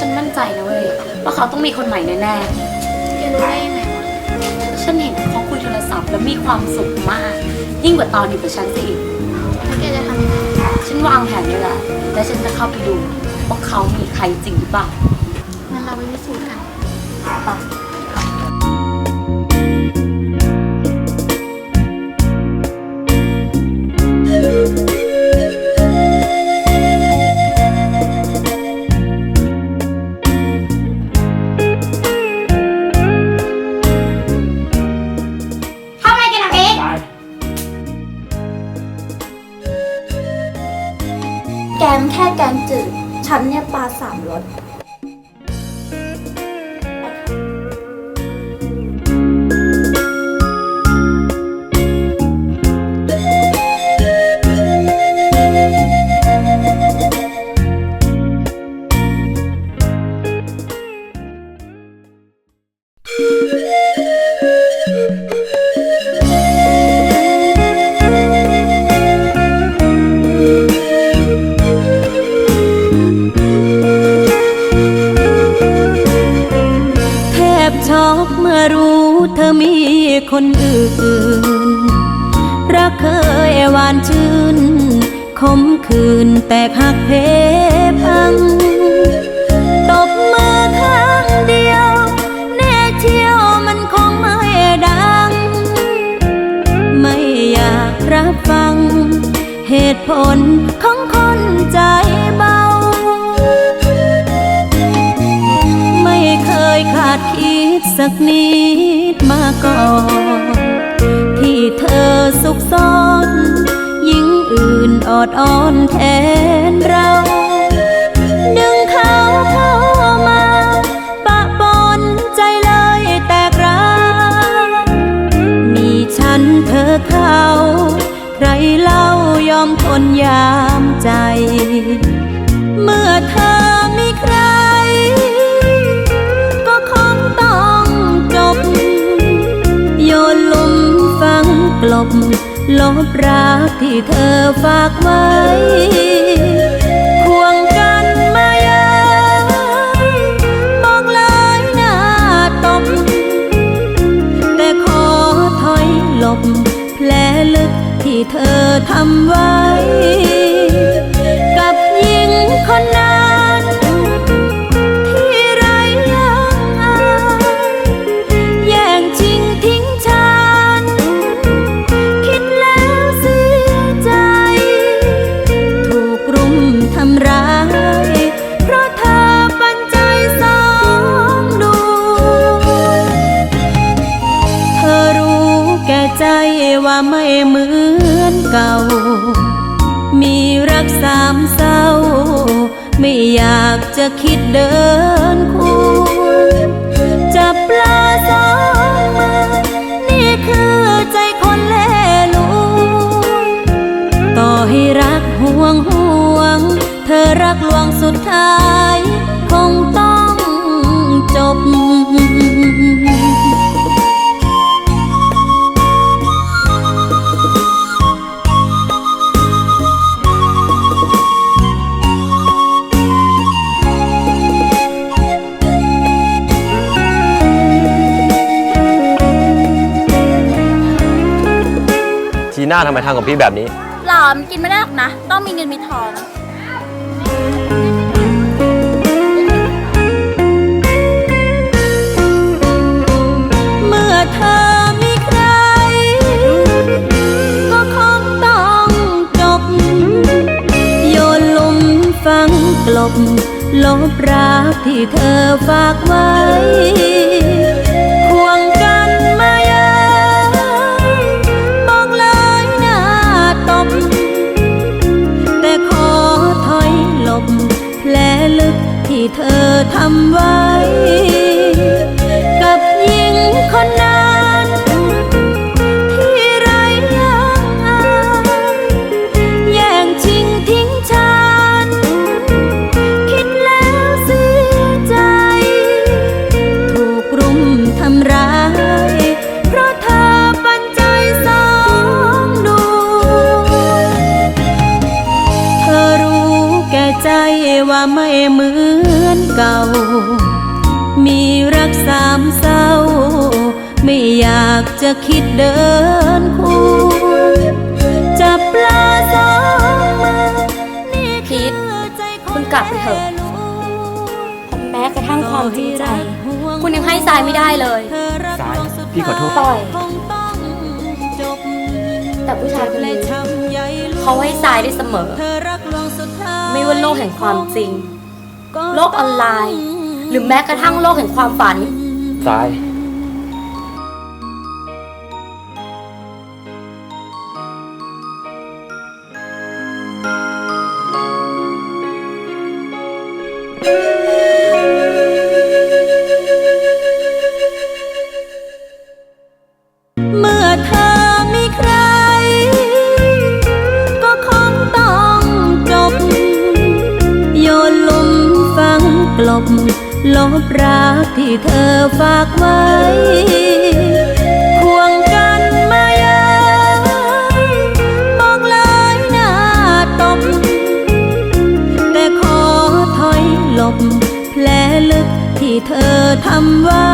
ฉันมั่นใจนะเว้ยว่าเขาต้องมีคนใหม่แน่แกรู้ได้ยังไงวะๆฉันเห็นเขาคุยโทรศัพท์แล้วมีความสุขมาก ยิ่งกว่าตอนอยู่กับฉันซะอีกแล้วแกจะทำยังไงฉันวางแผนไว้แล้วและฉันจะเข้าไปดูว่าเขามีใครจริงหรือเปล่างั้นเราไปพิสูจน์กันไป แค่แกงจืด ฉันเนี่ยปลาสามรส คนอื่น รักเคยหวานชื่นคมคืนแตกหักเพพัง ตบมือข้างเดียว แน่เที่ยวมันคงไม่ดัง ไม่อยากรับฟัง เหตุผลของคนใจ สักนิดมาก่อน ที่เธอสุขซ้อนหญิงอื่นออดอ้อนแทนเรา ดึงเขาเข้ามา ปะปนใจเลยแตกร้าวมีฉันเธอเขา ใครเล่ายอมทนยามใจ ลบรักที่เธอฝากไว้ ใจว่าไม่เหมือนเก่า มีรักสามเศร้า ไม่อยากจะคิดเดินคู่จับปลาสองมือนี่คือใจคนเล่ลูต่อให้รักห่วงห่วง เธอรักลวงสุดท้าย น้าทำไมทำกับพี่แบบนี้ หลอมกินไม่ได้หรอกนะ ต้องมีเงินมีทอง เมื่อเธอมีใคร ก็คงต้องจบ โยนหลุมฝังกลบ ลบรักที่เธอฝากไว้คว ว่าไม่เหมือนเก่า มีรักสามเศร้า ไม่อยากจะคิดเดินคู่จับปลาสองมือนี่พีทคือใจนคุณกลับไปเถอะแลลูกแม้กระทั่งความจริงใจ คุณยังให้ทรายไม่ได้เลยทราย พี่ขอโทษปล่อยคงต้องจบ แต่ผู้ชายคนและนี้ช้ำใหญ่ลูกเขาให้ทรายได้เสมอเธอรักลวงสุดท้ายไม่ว่าโลกแห่งความจริง โลกออนไลน์ หรือแม้กระทั่งโลกแห่งความฝันทราย บ ลบรักที่เธอฝากไว้ควงกันมาเยอะมองเลยหน้าตมแต่ขอถอยหลบ แผลลึกที่เธอทำไว้